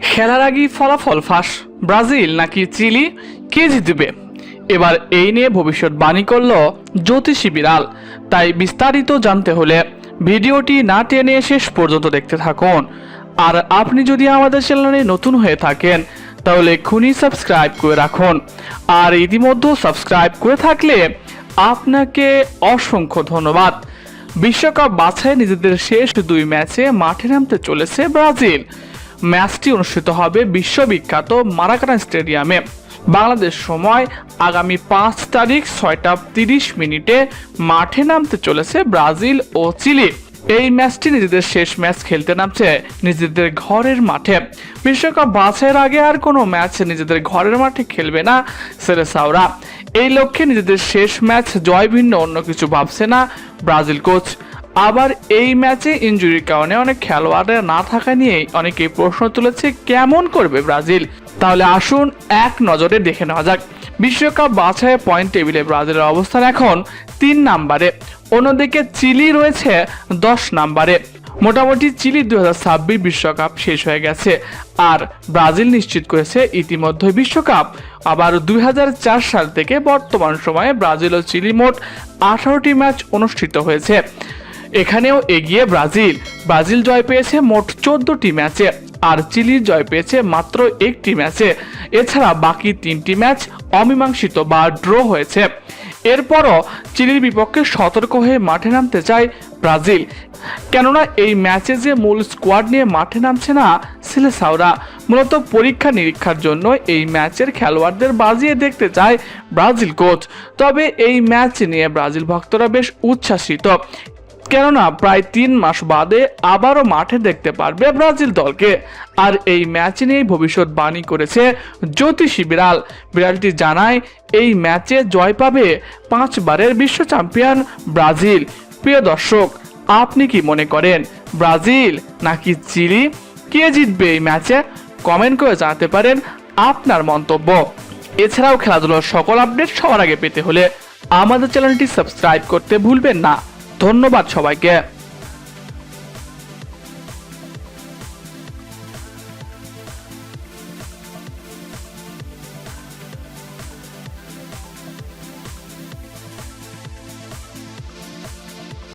খেলার আগেই ফলাফল ফাঁস। ব্রাজিল নাকি চিলি? কে জিতবে? এবার এই নিয়ে ভবিষ্যৎবাণী করল জ্যোতিষী বিড়াল। তাই বিস্তারিত জানতে হলে ভিডিওটি না টেনে শেষ পর্যন্ত দেখতে থাকুন। আর আপনি যদি আমাদের চ্যানেলে নতুন হয়ে থাকেন, তাহলে এক্ষুনি সাবস্ক্রাইব করে রাখুন। আর ইতিমধ্যে সাবস্ক্রাইব করে থাকলে আপনাকে অসংখ্য ধন্যবাদ। বিশ্বকাপ বাছাই নিজেদের শেষ দুই ম্যাচে মাঠে নামতে চলেছে ব্রাজিল। ম্যাচটি অনুষ্ঠিত হবে বিশ্ববিখ্যাত মারাকানা স্টেডিয়ামে। বাংলাদেশ সময় আগামী পাঁচ তারিখ ছয়টা তিরিশ মিনিটে মাঠে নামতে চলেছে ব্রাজিল ও চিলি। এই ম্যাচটি নিজেদের শেষ ম্যাচ খেলতে নামছে নিজেদের ঘরের মাঠে। বিশ্বকাপ বাছাইয়ের আগে আর কোনো ম্যাচ নিজেদের ঘরের মাঠে খেলবে না সেরেসাওরা। এই লক্ষ্যে নিজেদের শেষ ম্যাচ জয় ভিন্ন অন্য কিছু ভাবছে না ব্রাজিল কোচ। আবার এই ম্যাচে ইনজুরির কারণে অনেক খেলোয়াড়ের না থাকা নিয়েই অনেকেই প্রশ্ন তুলেছে, কেমন করবে ব্রাজিল? তাহলে আসুন এক নজরে দেখে নেওয়া যাক। বিশ্বকাপ বাছাই পয়েন্ট টেবিলে ব্রাজিলের অবস্থান এখন তিন নাম্বারে। অন্যদিকে চিলি রয়েছে দশ নাম্বারে। মোটামুটি চিলি দু ছাব্বিশ বিশ্বকাপ শেষ হয়ে গেছে, আর ব্রাজিল নিশ্চিত করেছে ইতিমধ্যে বিশ্বকাপ। আবার দুই হাজার চার সাল থেকে বর্তমান সময়ে ব্রাজিল ও চিলি মোট আঠারোটি ম্যাচ অনুষ্ঠিত হয়েছে। এখানেও এগিয়ে ব্রাজিল। ব্রাজিল জয় পেয়েছে মোট চোদ্দটি ম্যাচে আর চিলি জয় পেয়েছে মাত্র একটি ম্যাচে। এছাড়া বাকি তিনটি ম্যাচ অমীমাংসিত বা ড্র হয়েছে। এরপরও চিলির বিপক্ষে সতর্ক হয়ে মাঠে নামতে চায় ব্রাজিল। কেননা এই ম্যাচে যে মূল স্কোয়াড নিয়ে মাঠে নামছে না, সিলেসাওরা। মূলত পরীক্ষা নিরীক্ষার জন্য এই ম্যাচের খেলোয়াড়দের বাজিয়ে দেখতে চায় ব্রাজিল কোচ। তবে এই ম্যাচ নিয়ে ব্রাজিল ভক্তরা বেশ উচ্ছ্বাসিত। কেননা প্রায় তিন মাস বাদে আবারও মাঠে দেখতে পারবে ব্রাজিল দলকে। আর এই ম্যাচ নিয়েই ভবিষ্যৎবাণী করেছে জ্যোতিষী বিড়াল। বিড়ালটি জানায়, এই ম্যাচে জয় পাবে পাঁচবারের বিশ্ব চ্যাম্পিয়ন ব্রাজিল। প্রিয় দর্শক, আপনি কি মনে করেন, ব্রাজিল নাকি চিলি? কে জিতবে এই ম্যাচে? কমেন্ট করে জানাতে পারেন আপনার মন্তব্য। এছাড়াও খেলাধুলার সকল আপডেট সবার আগে পেতে হলে আমাদের চ্যানেলটি সাবস্ক্রাইব করতে ভুলবেন না। ধন্যবাদ সবাইকে।